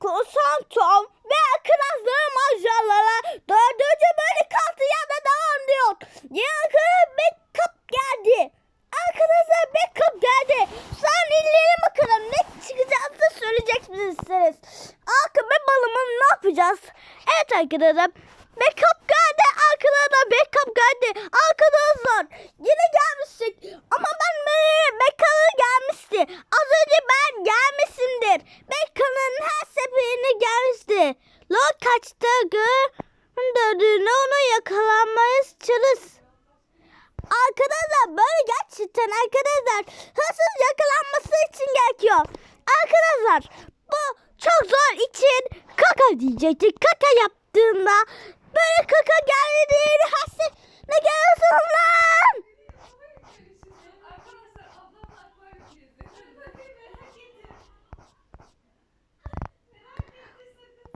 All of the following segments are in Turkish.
Korsan Tom ve arkadaşları maceralara dördüncü bölüm kaldı ya da devam diyor. Yakın backup geldi. Arkadaşlar backup geldi. Sen dinleyelim bakalım ne çıkacağını söyleyecek misiniz? Akıbe balımı ne yapacağız? Evet arkadaşlar. Backup geldi. Arkadaşlar backup geldi. Arkadaşlar yine gelmiştik. Ama ben Bekka'nın gelmişti. Az önce ben gelmişimdir. Bekka'nın her seferinde gelmişti. Lo kaçta gördüğünü onu yakalanmayız çalış. Arkadaşlar böyle gerçekten arkadaşlar hırsız yakalanması için gerekiyor. Arkadaşlar bu çok zor için kaka diyecektik. Kaka yaptığında böyle kaka geldiğini hasret ne geliyorsun lan?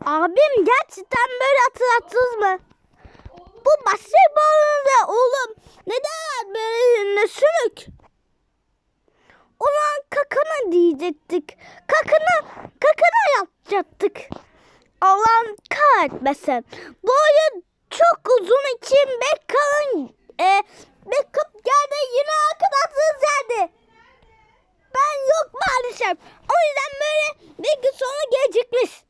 Abim gerçekten böyle hatırlattınız mı? Bu basketbolunda oğlum neden böyle ne sümük? Ulan kakana diyecektik. Kakana, kakana yapacaktık. Allah'ın kahretmesin. Bu çok uzun için Bekka'nın e, Beckham geldi yine arkadaşınız geldi. Ben yok maalesef. O yüzden böyle bir gün sonra gelecekmiş.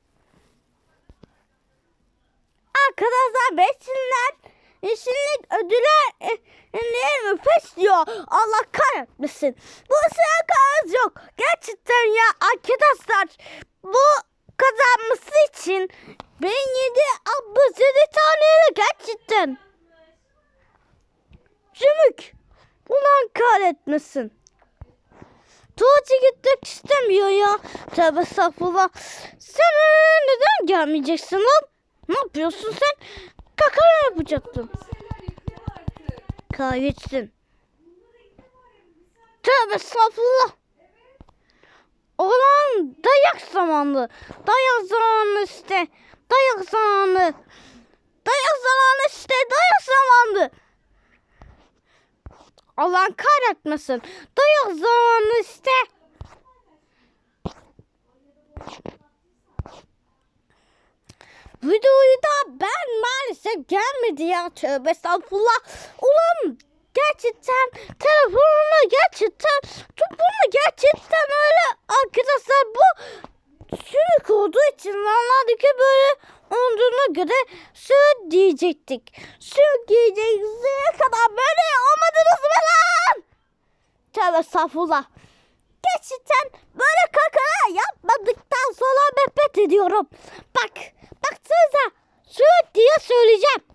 Arkadaşlar besinler yeşillik ödüller ne pes diyor. Allah kahretmesin. Bu sıra yok. Gerçekten ya arkadaşlar bu kazanması için ben yedi abla taneyle gerçekten. Zümük. Ulan kahretmesin. Tuvalete gitmek istemiyor ya. Tövbe estağfurullah. Sen neden gelmeyeceksin lan? Ne yapıyorsun sen? Kaka mı yapacaktın? Kahretsin. Tövbe estağfurullah. Olan dayak zamanı. Dayak zamanı işte. Dayak zamanı. Dayak zamanı işte. Dayak zamanı. Allah'ın kahretmesin. Dayak zamanı işte. Videoyu da ben maalesef gelmedi ya tövbe estağfurullah. Ulan gerçekten telefonunu gerçekten bunu gerçekten öyle arkadaşlar bu sürük olduğu için anladık böyle olduğuna göre sürük diyecektik. Sürük diyeceğiz kadar böyle olmadınız mı lan? Tövbe estağfurullah. Gerçekten böyle kakalar yapmadıktan sonra nefret ediyorum. Bak, baksanıza sürekli diye söyleyeceğim.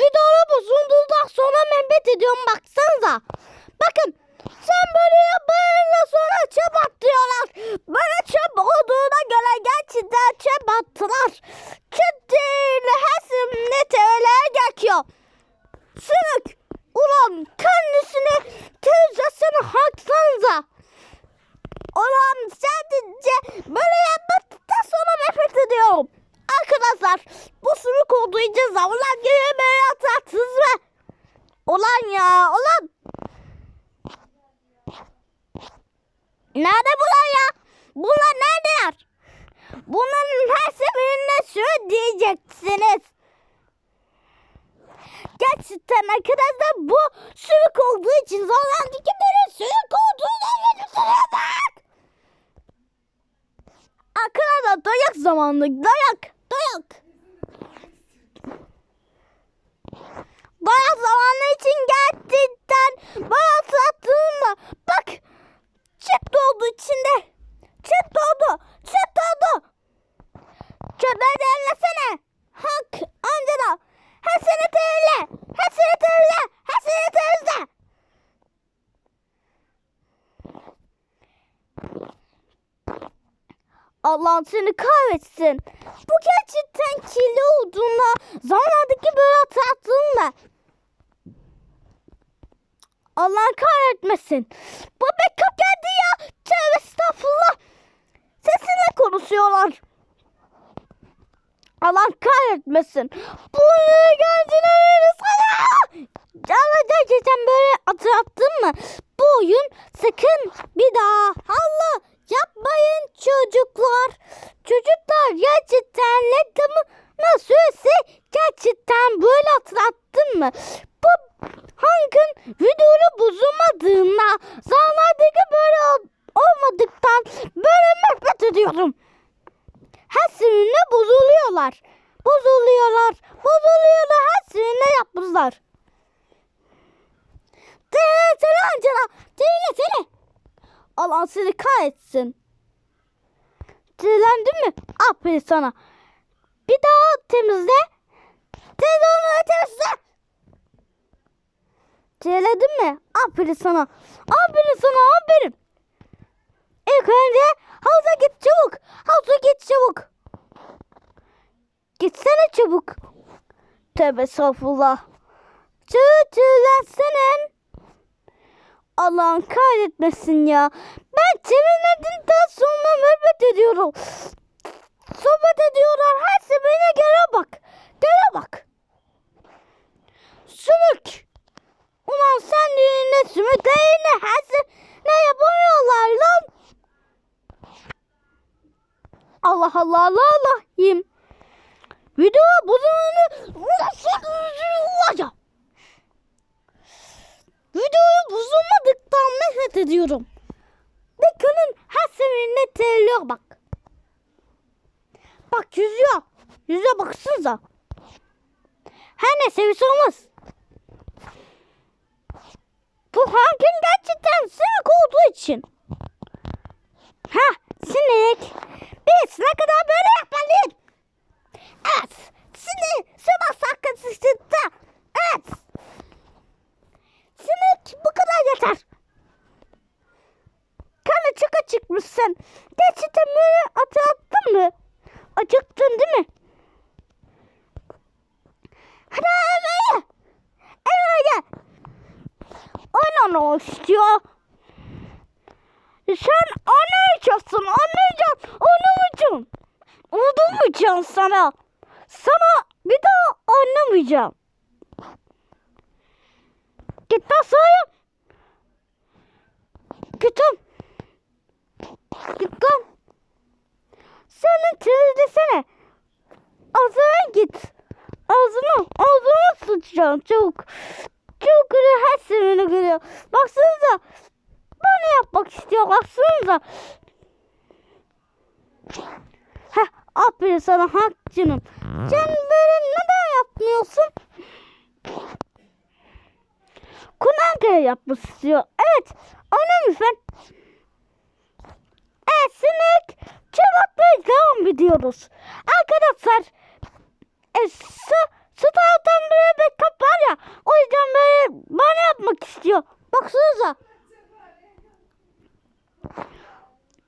Videoyu bozulduğundan sonra nefret ediyorum baksanıza. Bakın sen böyle yapınca sonra çöp atıyorlar. Böyle çöp olduğuna göre gerçekten çöp attılar. Çöp değil hepsi ne TL'ye geçiyor. Sürük ulan kendisini teyzesine haksanıza. Ulan sadece böyle yapmaktan sonra nefret ediyorum. Arkadaşlar bu olduğu için zamanlar gibi böyle atarsınız mı? Ulan ya ulan. Nerede bunlar ya? Bunlar neredeler? Bunların her seferinde şöyle diyeceksiniz. Gerçekten arkadaşlar bu sürük olduğu için zorlandı ki böyle sürük olduğunu anlatıyorlar. Arkadaşlar dayak zamanı dayak. Dayak zamanı için gerçekten bana hatırlattığımda bak çöp doldu içinde. Çöp doldu. Çöp doldu. Çöpleri derlesene. Hak amcada. Hepsini temizle. Hepsini temizle. Hepsini temizle. Allah seni kahretsin. Bu gerçekten kirli olduğunda zamanlardaki böyle hatırlattığında Allah kahretmesin. Bu backup geldi ya. Tövbe estağfurullah. Sesinle konuşuyorlar. Allah kahretmesin. Bu geldiler sana. Ama gerçekten böyle hatırlattın mı? Bu oyun sakın bir daha Allah Yapmayın çocuklar. Çocuklar gerçekten reklamı nasılsa gerçekten böyle hatırlattın mı? Bu hangın videoyu bozulmadığında zamanlardaki böyle ol- olmadıktan böyle nefret ediyorum. Her seferinde bozuluyorlar. Bozuluyorlar. Bozuluyorlar. Seferinde yapmışlar. Tele Angela. Tele tele. Allah seni kahretsin. Telendin mi? Aferin sana. Bir daha temizle. Televizyonu temizle. Teledin mi? Aferin sana. Aferin sana aferin. İlk önce havuza git çabuk. Havuza git çabuk. Gitsene çabuk. Tövbe estağfurullah. Tütülensenin. Allah'ın kahretmesin ya. Ben temizledikten sonra nefret ediyorum. Sohbet ediyorlar. Her seferine gele bak. Gele bak. Sümük. Ulan sen düğünde sümüklerini her se- ne yapamıyorlar lan. Allah Allah Allah Allah yiyeyim. Video bozulunu olacak. Videoyu bozulmadıktan nefret ediyorum. Dikkanın her seferinde terliyor bak. Bak yüzüyor. Yüzüyor baksanıza. Her bir şey olmaz. Bu hakim gerçekten sinek olduğu için. Ha sinek. Biz ne kadar böyle yapmalıyız. Evet. Sinek. Sabah sakın sıçtı. Evet. Sinek bu kadar yeter. Acıkmışsın. Gerçekten böyle atlattın mı? Acıktın değil mi? Hadi eve. Eve gel. Oynan istiyor. Sen anlayacaksın, anlayacaksın, anlamayacaksın. Unutmayacağım sana. Sana bir daha anlamayacağım. Git lan sahaya. Git. Git lan. Sen temizlesene. Ağzına git. Ağzına, ağzına sıçacağım çabuk. Çok güzel her seferinde geliyor. Baksanıza. Bana yapmak istiyor baksanıza. Heh, aferin sana hak canım. Sen böyle neden yapmıyorsun? Kunankaya yapmak istiyor. Evet. Onu lütfen. Devam ediyoruz. Arkadaşlar. E, taraftan böyle bir kap var ya. O yüzden böyle bana yapmak istiyor. Baksanıza.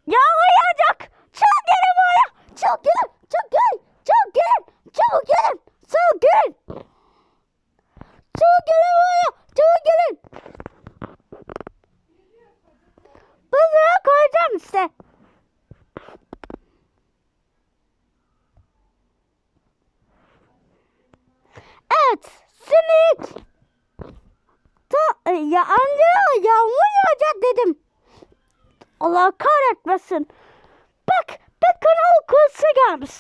Yağmur yağacak. Çok gelin buraya. Çok gelin. Çok gelin. Çok gelin. Çabuk gelin. Çabuk gelin. Çabuk gelin buraya. Çabuk gelin. Buzluğa koyacağım işte. Evet. Sinik. Ta, ya anne yağmur yağacak dedim. Allah kahretmesin. Bak bir kanal kursu gelmiş.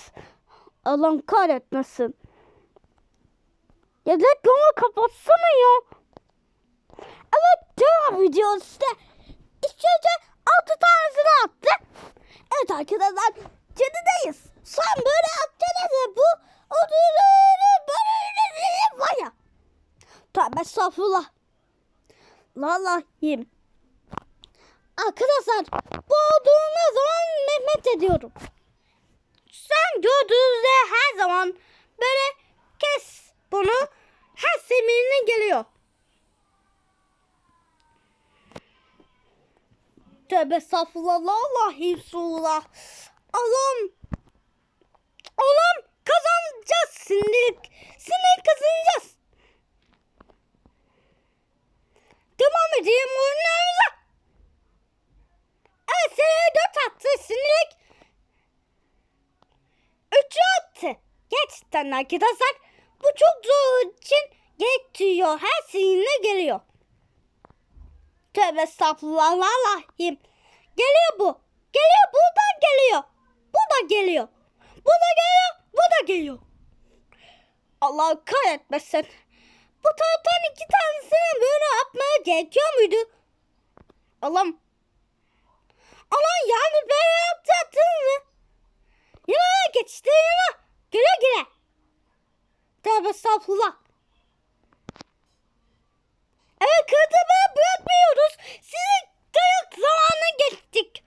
Allah kahretmesin. Ya reklamı kapatsana ya. Evet devam ediyoruz işte. İlk önce altı tanesini attı. Evet arkadaşlar cadıdayız. Sen böyle attınız bu var ya. Tövbe estağfurullah. Lallahim. Arkadaşlar bu olduğuna zaman nefret ediyorum. Sen gördüğünüzde her zaman böyle kes bunu her seferinde geliyor. Tövbe estağfurullah. Allah Resulullah. Allah'ım. Allah'ım kazanacağız sinirlik. Sinir kazanacağız. Edeyim oyunlarımıza. Seni dört attı sinirlik. Üçü attı. Gerçekten arkadaşlar bu çok zor için getiriyor. Her seninle geliyor. Tövbe estağfurullah Allah'ım. Geliyor bu. Geliyor buradan geliyor. Bu da geliyor. Bu da geliyor. Bu da geliyor. Allah kahretmesin. Bu taraftan iki tanesini böyle yapmaya gerekiyor muydu? Allah'ım. Aman yani böyle yapacaktın mı? Yana geç işte yana. Güle güle. Tövbe estağfurullah. Evet kırtımı bırakmıyoruz. Sizi dayak zamanı geçtik.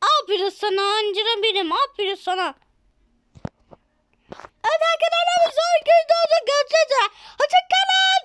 Aferin sana ancira benim. Aferin sana. Hadi arkadaşlar zor gün olsun. Görüşürüz. Hoşçakalın.